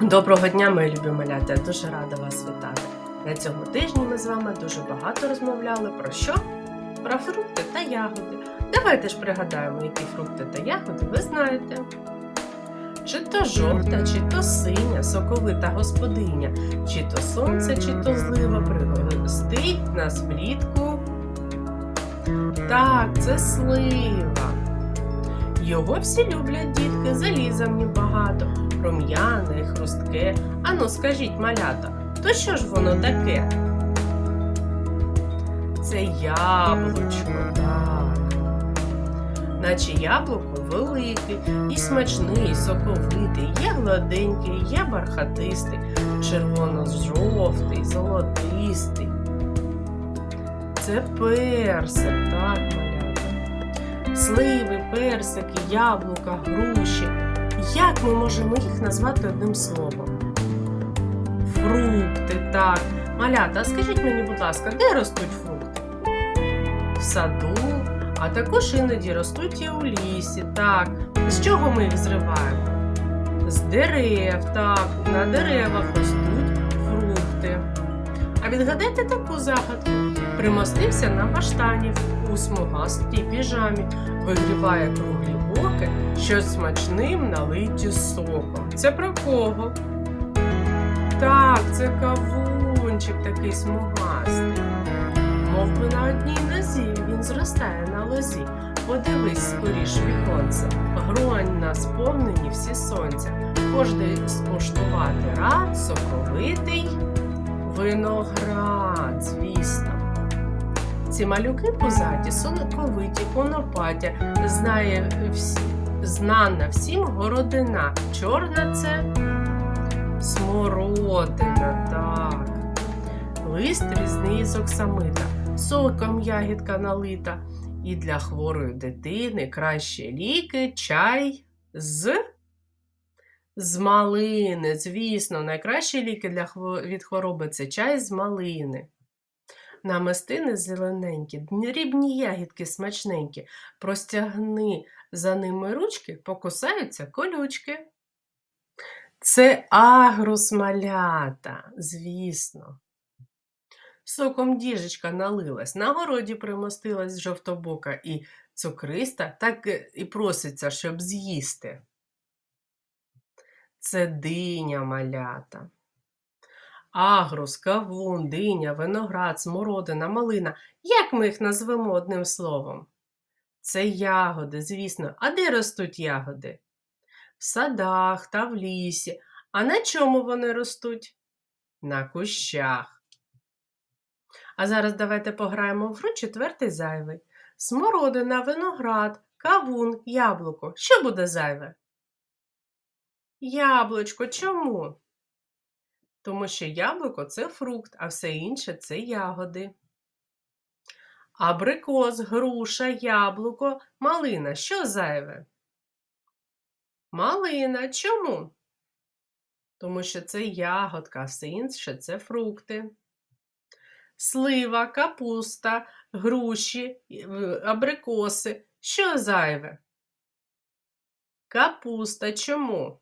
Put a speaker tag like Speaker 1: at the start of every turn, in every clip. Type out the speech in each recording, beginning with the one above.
Speaker 1: Доброго дня, мої любі малята! Дуже рада вас вітати. На цьому тижні ми з вами дуже багато розмовляли про що? Про фрукти та ягоди. Давайте ж пригадаємо, які фрукти та ягоди ви знаєте. Чи то жовта, чи то синя, соковита господиня, чи то сонце, чи то злива пригостить нас влітку. Так, це слива. Його всі люблять дітки, заліза в нім багато, рум'яне хрустке. Ану, скажіть, малята, то що ж воно таке? Це яблучко, так. Наче яблуко велике, і смачний, і соковитий, є гладенький, є бархатистий, червоно-жовтий, золотистий. Це персик, так. Сливи, персики, яблука, груші. Як ми можемо їх назвати одним словом? Фрукти, так. Малята, скажіть мені, будь ласка, де ростуть фрукти? В саду, а також іноді ростуть і у лісі, так. З чого ми їх зриваємо? З дерев, так, на деревах ростуть фрукти. Відгадайте таку загадку. Примостився на баштані у смугастій піжамі, вигріває круглі боки, щось смачним налиті соком. Це про кого? Так, це кавунчик такий смугастий. Мов би на одній нозі він зростає на лозі. Подивись скоріш віконце, гронь на сповнені всі сонця. Кожний скуштувати рад, соковитий виноград, звісно. Ці малюки пузаті, соковиті, конопатя, знає всі, знана всім городина. Чорна це смородина, так. Лист різний з оксамита, соком ягідка налита. І для хворої дитини краще ліки, чай з. З малини, звісно, найкращі ліки для від хвороби це чай з малини. Намистини зелененькі, дрібні ягідки смачненькі, простягни за ними ручки, покусаються колючки. Це агрус малята, звісно. Соком діжечка налилась, на городі примостилась жовтобока і цукриста, так е, і проситься, щоб з'їсти. Це диня малята. Агрус, кавун, диня, виноград, смородина, малина. Як ми їх назвемо одним словом? Це ягоди, звісно. А де ростуть ягоди? В садах та в лісі. А на чому вони ростуть? На кущах. А зараз давайте пограємо в гру четвертий зайвий. Смородина, виноград, кавун, яблуко. Що буде зайве? Яблучко. Чому? Тому що яблуко це фрукт, а все інше це ягоди. Абрикос, груша, яблуко, малина. Що зайве? Малина. Чому? Тому що це ягодка, а все інше це фрукти. Слива, капуста, груші, абрикоси. Що зайве? Капуста. Чому?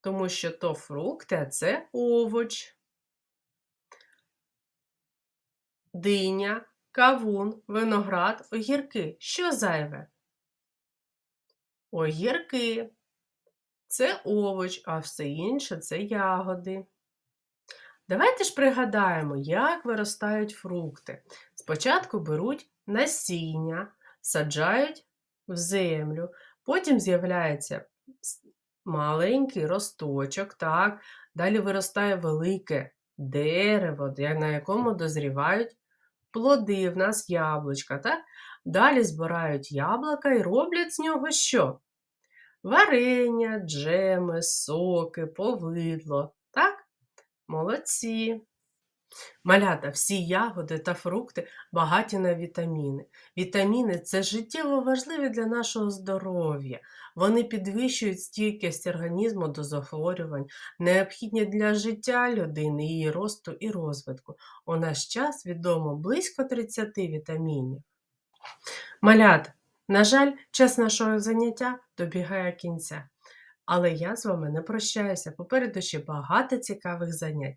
Speaker 1: Тому що то фрукти, а це овоч. Диня, кавун, виноград, огірки. Що зайве? Огірки. Це овоч, а все інше це ягоди. Давайте ж пригадаємо, як виростають фрукти. Спочатку беруть насіння, саджають в землю, потім з'являється маленький росточок, так, далі виростає велике дерево, на якому дозрівають плоди, в нас яблучка, так? Далі збирають яблука і роблять з нього що? Варення, джеми, соки, повидло, так? Молодці. Малята, всі ягоди та фрукти багаті на вітаміни. Вітаміни це життєво важливі для нашого здоров'я. Вони підвищують стійкість організму до захворювань, необхідні для життя людини, її росту і розвитку. У наш час відомо близько 30 вітамінів. Малята, на жаль, час нашого заняття добігає кінця. Але я з вами не прощаюся. Попереду ще багато цікавих занять.